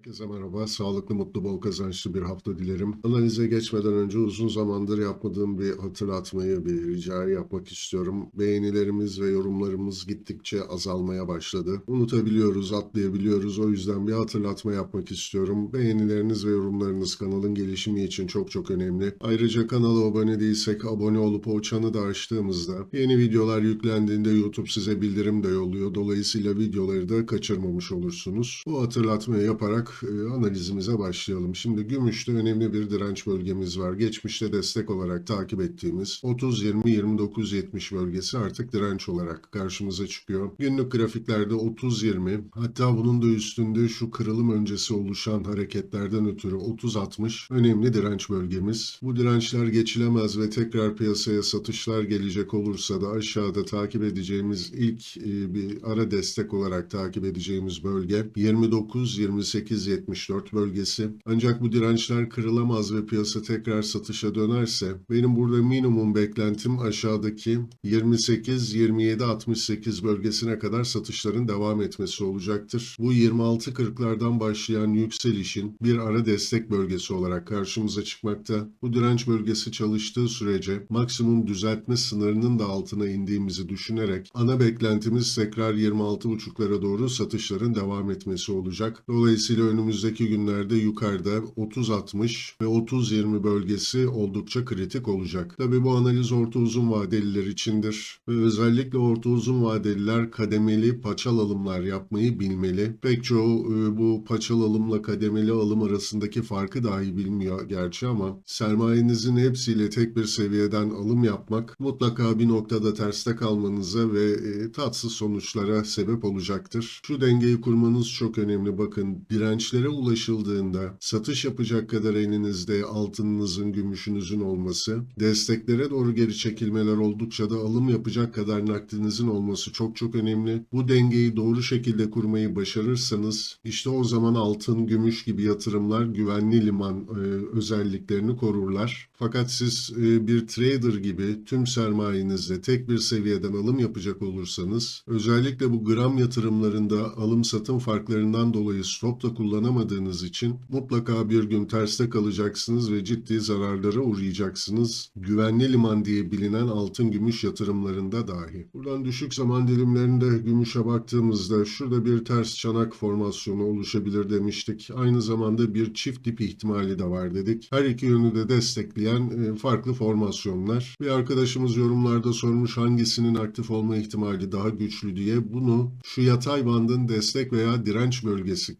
Herkese merhaba. Sağlıklı, mutlu, bol kazançlı bir hafta dilerim. Analize geçmeden önce uzun zamandır yapmadığım bir hatırlatmayı, bir ricayı yapmak istiyorum. Beğenilerimiz ve yorumlarımız gittikçe azalmaya başladı. Unutabiliyoruz, atlayabiliyoruz. O yüzden bir hatırlatma yapmak istiyorum. Beğenileriniz ve yorumlarınız kanalın gelişimi için çok çok önemli. Ayrıca kanala abone değilsek abone olup o çanı da açtığımızda yeni videolar yüklendiğinde YouTube size bildirim de yolluyor. Dolayısıyla videoları da kaçırmamış olursunuz. Bu hatırlatmayı yaparak e, analizimize başlayalım. Şimdi Gümüş'te önemli bir direnç bölgemiz var. Geçmişte destek olarak takip ettiğimiz 30-20-29-70 bölgesi artık direnç olarak karşımıza çıkıyor. Günlük grafiklerde 30-20 hatta bunun da üstünde şu kırılım öncesi oluşan hareketlerden ötürü 30-60 önemli direnç bölgemiz. Bu dirençler geçilemez ve tekrar piyasaya satışlar gelecek olursa da aşağıda takip edeceğimiz ilk e, bir ara destek olarak takip edeceğimiz bölge 29-28-74 bölgesi. Ancak bu dirençler kırılamaz ve piyasa tekrar satışa dönerse benim burada minimum beklentim aşağıdaki 28-27-68 bölgesine kadar satışların devam etmesi olacaktır. Bu 26-40'lardan başlayan yükselişin bir ara destek bölgesi olarak karşımıza çıkmakta. Bu direnç bölgesi çalıştığı sürece maksimum düzeltme sınırının da altına indiğimizi düşünerek ana beklentimiz tekrar 26.5'lara doğru satışların devam etmesi olacak. Dolayısıyla önümüzdeki günlerde yukarıda 30-60 ve 30-20 bölgesi oldukça kritik olacak. Tabi bu analiz orta uzun vadeliler içindir ve özellikle orta uzun vadeliler kademeli paçal alımlar yapmayı bilmeli. Pek çoğu e, bu paçal alımla kademeli alım arasındaki farkı dahi bilmiyor gerçi ama sermayenizin hepsiyle tek bir seviyeden alım yapmak mutlaka bir noktada terste kalmanıza ve e, tatsız sonuçlara sebep olacaktır. Şu dengeyi kurmanız çok önemli. Bakın dirençlere ulaşıldığında satış yapacak kadar elinizde altınınızın, gümüşünüzün olması, desteklere doğru geri çekilmeler oldukça da alım yapacak kadar nakdinizin olması çok çok önemli. Bu dengeyi doğru şekilde kurmayı başarırsanız işte o zaman altın, gümüş gibi yatırımlar güvenli liman e, özelliklerini korurlar. Fakat siz e, bir trader gibi tüm sermayenizle tek bir seviyeden alım yapacak olursanız özellikle bu gram yatırımlarında alım satım farklarından dolayı stop da kullanamadığınız için mutlaka bir gün terste kalacaksınız ve ciddi zararlara uğrayacaksınız. Güvenli liman diye bilinen altın gümüş yatırımlarında dahi. Buradan düşük zaman dilimlerinde gümüşe baktığımızda şurada bir ters çanak formasyonu oluşabilir demiştik. Aynı zamanda bir çift dip ihtimali de var dedik. Her iki yönü de destekleyen e, farklı formasyonlar. Bir arkadaşımız yorumlarda sormuş hangisinin aktif olma ihtimali daha güçlü diye. Bunu şu yatay bandın destek veya direnç bölgesi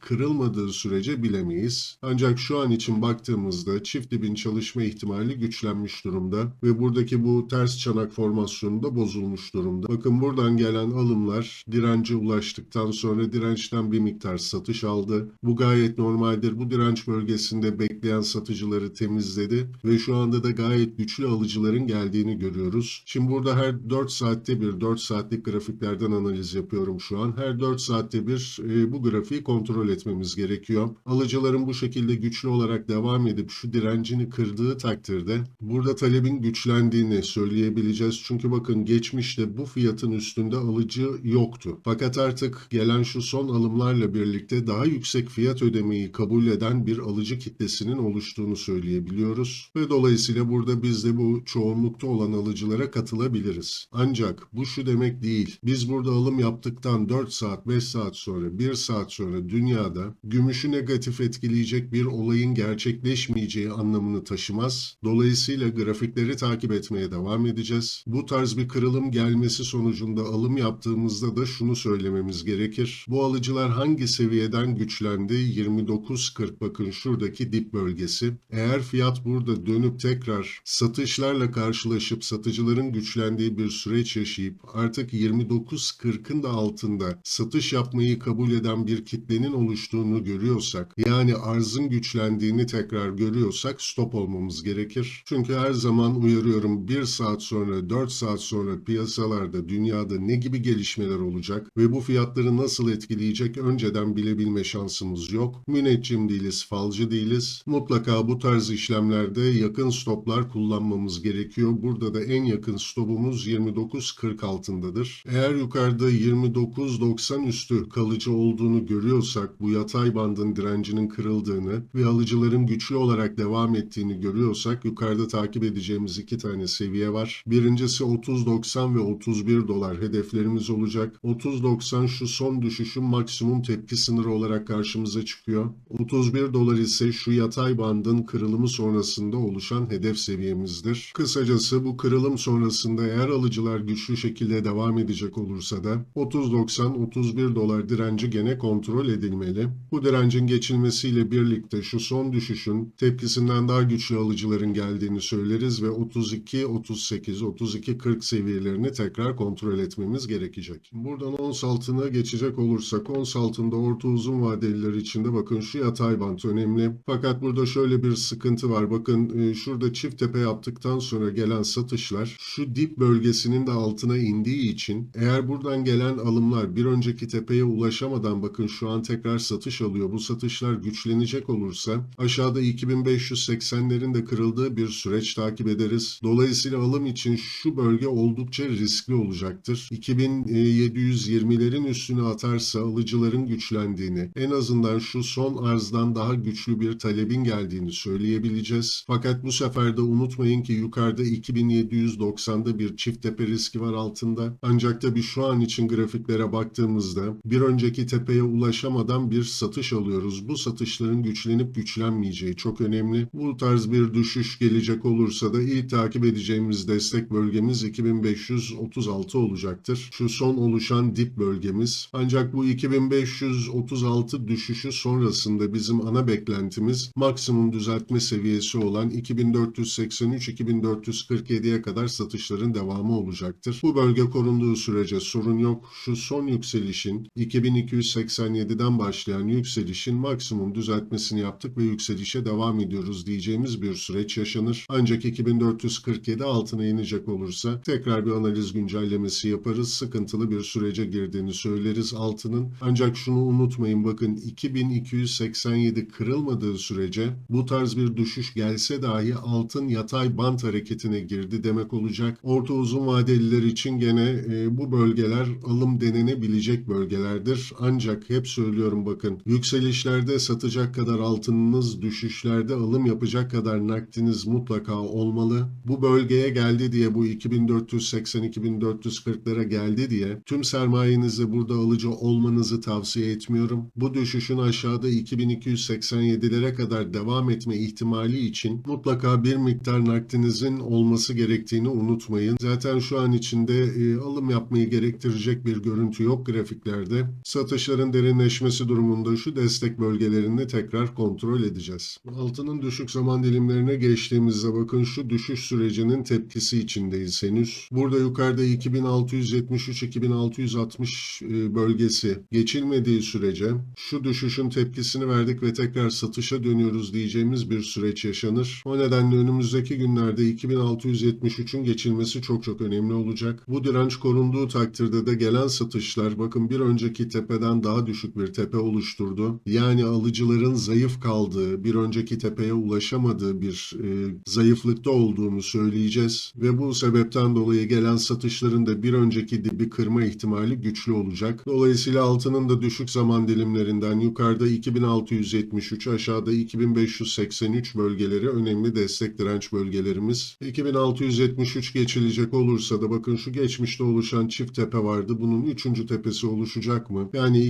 kırılmadığı sürece bilemeyiz. Ancak şu an için baktığımızda çift dibin çalışma ihtimali güçlenmiş durumda ve buradaki bu ters çanak formasyonu da bozulmuş durumda. Bakın buradan gelen alımlar dirence ulaştıktan sonra dirençten bir miktar satış aldı. Bu gayet normaldir. Bu direnç bölgesinde bekleyen satıcıları temizledi ve şu anda da gayet güçlü alıcıların geldiğini görüyoruz. Şimdi burada her 4 saatte bir 4 saatlik grafiklerden analiz yapıyorum şu an. Her 4 saatte bir e, bu grafiği kontrol etmemiz gerekiyor. Alıcıların bu şekilde güçlü olarak devam edip şu direncini kırdığı takdirde burada talebin güçlendiğini söyleyebileceğiz. Çünkü bakın geçmişte bu fiyatın üstünde alıcı yoktu. Fakat artık gelen şu son alımlarla birlikte daha yüksek fiyat ödemeyi kabul eden bir alıcı kitlesinin oluştuğunu söyleyebiliyoruz. Ve dolayısıyla burada biz de bu çoğunlukta olan alıcılara katılabiliriz. Ancak bu şu demek değil. Biz burada alım yaptıktan 4 saat, 5 saat sonra, 1 saat sonra dünyada gümüşü negatif etkileyecek bir olayın gerçekleşmeyeceği anlamını taşımaz. Dolayısıyla grafikleri takip etmeye devam edeceğiz. Bu tarz bir kırılım gelmesi sonucunda alım yaptığımızda da şunu söylememiz gerekir. Bu alıcılar hangi seviyeden güçlendi? 29.40 bakın şuradaki dip bölgesi. Eğer fiyat burada dönüp tekrar satışlarla karşılaşıp satıcıların güçlendiği bir süreç yaşayıp artık 29.40'ın da altında satış yapmayı kabul eden bir kitlenin oluştuğunu görüyorsak yani arzın güçlendiğini tekrar görüyorsak stop olmamız gerekir. Çünkü her zaman uyarıyorum 1 saat sonra 4 saat sonra piyasalarda dünyada ne gibi gelişmeler olacak ve bu fiyatları nasıl etkileyecek önceden bilebilme şansımız yok. Müneccim değiliz, falcı değiliz. Mutlaka bu tarz işlemlerde yakın stoplar kullanmamız gerekiyor. Burada da en yakın stopumuz 29.40 altındadır. Eğer yukarıda 29.90 üstü kalıcı olduğunu görüyorsak bu yatay bandın direncinin kırıldığını ve alıcıların güçlü olarak devam ettiğini görüyorsak yukarıda takip edeceğimiz iki tane seviye var. Birincisi 30.90 ve 31 dolar hedeflerimiz olacak. 30.90 şu son düşüşün maksimum tepki sınırı olarak karşımıza çıkıyor. 31 dolar ise şu yatay bandın kırılımı sonrasında oluşan hedef seviyemizdir. Kısacası bu kırılım sonrasında eğer alıcılar güçlü şekilde devam edecek olursa da 30.90-31 dolar direnci gene kontrol edilmeli. Bu direncin geçilmesiyle birlikte şu son düşüşün tepkisinden daha güçlü alıcıların geldiğini söyleriz ve 32-38-32-40 seviyelerini tekrar kontrol etmemiz gerekecek. Buradan ons altına geçecek olursak ons altında orta uzun vadeliler içinde bakın şu yatay bant önemli. Fakat burada şöyle bir sıkıntı var. Bakın e, şurada çift tepe yaptıktan sonra gelen satışlar şu dip bölgesinin de altına indiği için eğer buradan gelen alımlar bir önceki tepeye ulaşamadan bakın şu an tekrar satış alıyor. Bu satışlar güçlenecek olursa aşağıda 2580'lerin de kırıldığı bir süreç takip ederiz. Dolayısıyla alım için şu bölge oldukça riskli olacaktır. 2720'lerin üstüne atarsa alıcıların güçlendiğini, en azından şu son arzdan daha güçlü bir talebin geldiğini söyleyebileceğiz. Fakat bu sefer de unutmayın ki yukarıda 2790'da bir çift tepe riski var altında. Ancak tabii şu an için grafiklere baktığımızda bir önceki tepeye ulaşamadan bir satış alıyoruz. Bu satışların güçlenip güçlenmeyeceği çok önemli. Bu tarz bir düşüş gelecek olursa da ilk takip edeceğimiz destek bölgemiz 2536 olacaktır. Şu son oluşan dip bölgemiz. Ancak bu 2536 düşüşü sonrasında bizim ana beklentimiz maksimum düzeltme seviyesi olan 2483-2447'ye kadar satışların devamı olacaktır. Bu bölge korunduğu sürece sorun yok. Şu son yükselişin 2287'den başlayan yükselişin maksimum düzeltmesini yaptık ve yükselişe devam ediyoruz diyeceğimiz bir süreç yaşanır. Ancak 2447 altına inecek olursa tekrar bir analiz güncellemesi yaparız. Sıkıntılı bir sürece girdiğini söyleriz altının. Ancak şunu unutmayın bakın 2287 kırılmadığı sürece bu tarz bir düşüş gelse dahi altın yatay bant hareketine girdi demek olacak. Orta uzun vadeliler için gene e, bu bölgeler alım denenebilecek bölgelerdir. Ancak hep söylüyorum bakın yükselişlerde satacak kadar altınınız, düşüşlerde alım yapacak kadar nakdiniz mutlaka olmalı. Bu bölgeye geldi diye bu 2480-2440'lara geldi diye tüm sermayenizle burada alıcı olmanızı tavsiye etmiyorum. Bu düşüşün aşağıda 2287'lere kadar devam etme ihtimali için mutlaka bir miktar nakdinizin olması gerektiğini unutmayın. Zaten şu an içinde e, alım yapmayı gerektirecek bir görüntü yok grafiklerde. Satışların derinleşmesi durumunda şu destek bölgelerini tekrar kontrol edeceğiz. Altının düşük zaman dilimlerine geçtiğimizde bakın şu düşüş sürecinin tepkisi içindeyiz henüz. Burada yukarıda 2673-2660 e, bölgesi geçilmediği sürece şu düşüşün tepkisini verdik ve tekrar satışa dönüyoruz diyeceğimiz bir süreç yaşanır. O nedenle önümüzdeki günlerde 2673'ün geçilmesi çok çok önemli olacak. Bu direnç korunduğu takdirde de gelen satışlar bakın bir önceki tepeden daha düşük bir tepe oluşturdu. Yani alıcıların zayıf kaldığı, bir önceki tepeye ulaşamadığı bir e, zayıflıkta olduğunu söyleyeceğiz. Ve bu sebepten dolayı gelen satışların da bir önceki dibi kırma ihtimali güçlü olacak. Dolayısıyla altının da düşük zaman dilimlerinden yukarıda 2673, aşağıda 2583 bölgeleri önemli destek direnç bölgelerimiz. 2673 geçilecek olursa da bakın şu geçmişte oluşan çift tepe vardı. Bunun üçüncü tepesi oluşacak mı? Yani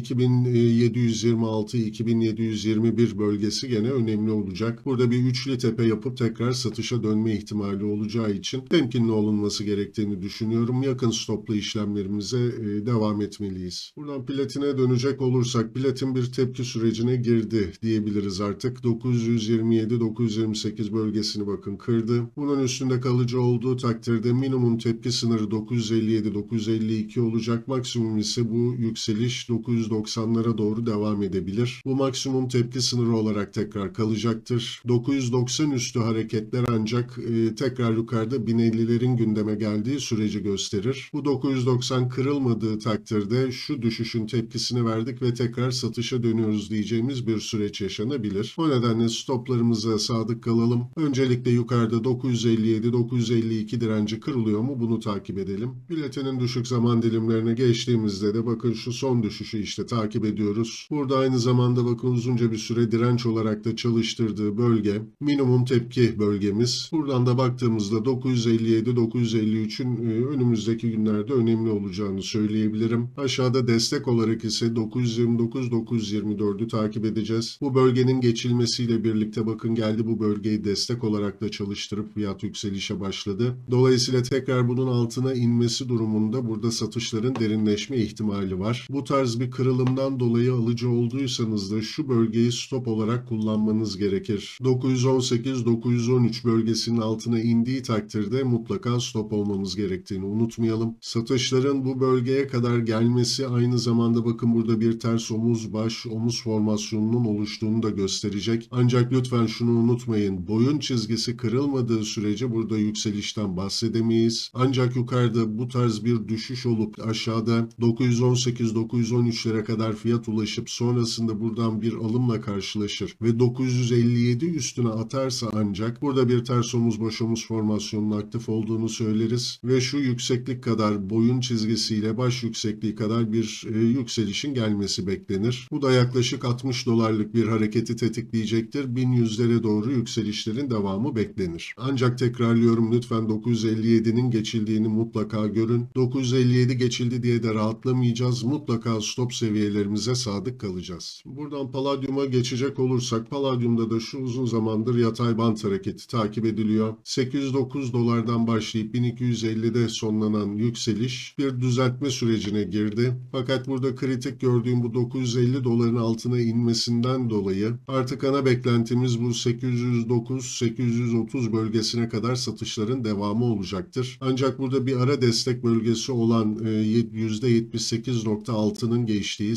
2726-2721 bölgesi gene önemli olacak. Burada bir üçlü tepe yapıp tekrar satışa dönme ihtimali olacağı için temkinli olunması gerektiğini düşünüyorum. Yakın stoplu işlemlerimize e, devam etmeliyiz. Buradan platine dönecek olursak platin bir tepki sürecine girdi diyebiliriz artık. 927-928 bölgesini bakın kırdı. Bunun üstünde kalıcı olduğu takdirde minimum tepki sınırı 957-952 olacak. Maksimum ise bu yükseliş 990'lara doğru devam edebilir. Bu maksimum tepki sınırı olarak tekrar kalacaktır. 990 üstü hareketler ancak e, tekrar yukarıda 1050'lerin gündeme geldiği süreci gösterir. Bu 990 kırılmadığı takdirde şu düşüşün tepkisini verdik ve tekrar satışa dönüyoruz diyeceğimiz bir süreç yaşanabilir. O nedenle stoplarımıza sadık kalalım. Öncelikle yukarıda 957-952 direnci kırılıyor mu bunu takip edelim. Biletinin düşük zaman dilimlerine geçtiğimizde de bakın şu son düşüşü işte takip ediyoruz. Burada aynı aynı zamanda bakın uzunca bir süre direnç olarak da çalıştırdığı bölge minimum tepki bölgemiz. Buradan da baktığımızda 957-953'ün e, önümüzdeki günlerde önemli olacağını söyleyebilirim. Aşağıda destek olarak ise 929-924'ü takip edeceğiz. Bu bölgenin geçilmesiyle birlikte bakın geldi bu bölgeyi destek olarak da çalıştırıp fiyat yükselişe başladı. Dolayısıyla tekrar bunun altına inmesi durumunda burada satışların derinleşme ihtimali var. Bu tarz bir kırılımdan dolayı alıcı olduysanız da şu bölgeyi stop olarak kullanmanız gerekir. 918-913 bölgesinin altına indiği takdirde mutlaka stop olmamız gerektiğini unutmayalım. Satışların bu bölgeye kadar gelmesi aynı zamanda bakın burada bir ters omuz baş omuz formasyonunun oluştuğunu da gösterecek. Ancak lütfen şunu unutmayın. Boyun çizgisi kırılmadığı sürece burada yükselişten bahsedemeyiz. Ancak yukarıda bu tarz bir düşüş olup aşağıda 918-913'lere kadar fiyat ulaşıp sonrasında buradan bir alımla karşılaşır ve 957 üstüne atarsa ancak burada bir ters omuz boş omuz formasyonunun aktif olduğunu söyleriz ve şu yükseklik kadar boyun çizgisiyle baş yüksekliği kadar bir e, yükselişin gelmesi beklenir. Bu da yaklaşık 60 dolarlık bir hareketi tetikleyecektir. 1100'lere doğru yükselişlerin devamı beklenir. Ancak tekrarlıyorum lütfen 957'nin geçildiğini mutlaka görün. 957 geçildi diye de rahatlamayacağız. Mutlaka stop seviyelerimize sadık kalacağız. Buradan Palladium'a geçecek olursak Palladium'da da şu uzun zamandır yatay bant hareketi takip ediliyor. 809 dolardan başlayıp 1250'de sonlanan yükseliş bir düzeltme sürecine girdi. Fakat burada kritik gördüğüm bu 950 doların altına inmesinden dolayı artık ana beklentimiz bu 809-830 bölgesine kadar satışların devamı olacaktır. Ancak burada bir ara destek bölgesi olan e, %78.6'nın geçtiği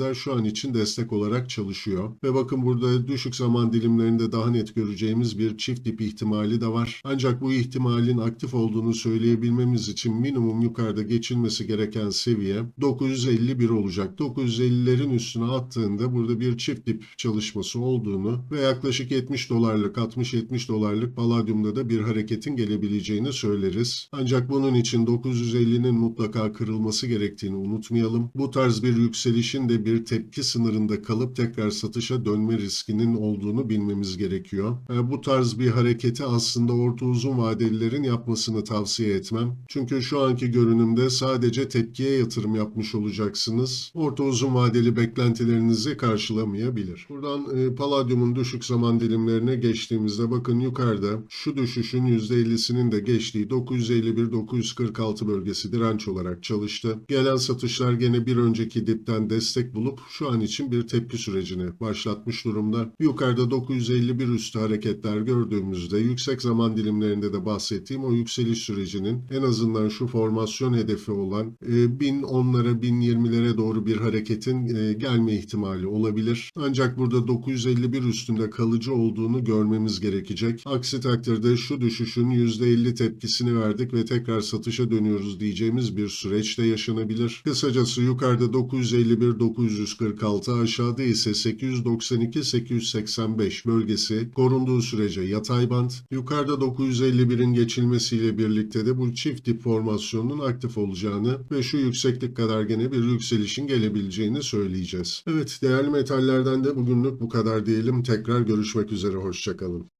888'ler şu an için destek olarak çalışıyor. Ve bakın burada düşük zaman dilimlerinde daha net göreceğimiz bir çift dip ihtimali de var. Ancak bu ihtimalin aktif olduğunu söyleyebilmemiz için minimum yukarıda geçilmesi gereken seviye 951 olacak. 950'lerin üstüne attığında burada bir çift dip çalışması olduğunu ve yaklaşık 70 dolarlık 60-70 dolarlık Palladium'da da bir hareketin gelebileceğini söyleriz. Ancak bunun için 950'nin mutlaka kırılması gerektiğini unutmayalım. Bu tarz bir yükselişin de bir tepki sınırında kalıp tekrar satışa dönme riskinin olduğunu bilmemiz gerekiyor. Yani bu tarz bir hareketi aslında orta uzun vadelilerin yapmasını tavsiye etmem. Çünkü şu anki görünümde sadece tepkiye yatırım yapmış olacaksınız. Orta uzun vadeli beklentilerinizi karşılamayabilir. Buradan e, Palladium'un düşük zaman dilimlerine geçtiğimizde bakın yukarıda şu düşüşün %50'sinin de geçtiği 951-946 bölgesi direnç olarak çalıştı. Gelen satışlar gene bir önceki dipten destek bulup şu an için bir tepki sürecini başlatmış durumda. Yukarıda 951 üstü hareketler gördüğümüzde yüksek zaman dilimlerinde de bahsettiğim o yükseliş sürecinin en azından şu formasyon hedefi olan e, 1010'lara 1020'lere doğru bir hareketin e, gelme ihtimali olabilir. Ancak burada 951 üstünde kalıcı olduğunu görmemiz gerekecek. Aksi takdirde şu düşüşün %50 tepkisini verdik ve tekrar satışa dönüyoruz diyeceğimiz bir süreç de yaşanabilir. Kısacası yukarıda 951-946 aşağıda ise 892-885 bölgesi korunduğu sürece yatay band. Yukarıda 951'in geçilmesiyle birlikte de bu çift dip formasyonunun aktif olacağını ve şu yükseklik kadar gene bir yükselişin gelebileceğini söyleyeceğiz. Evet değerli metallerden de bugünlük bu kadar diyelim. Tekrar görüşmek üzere. Hoşçakalın.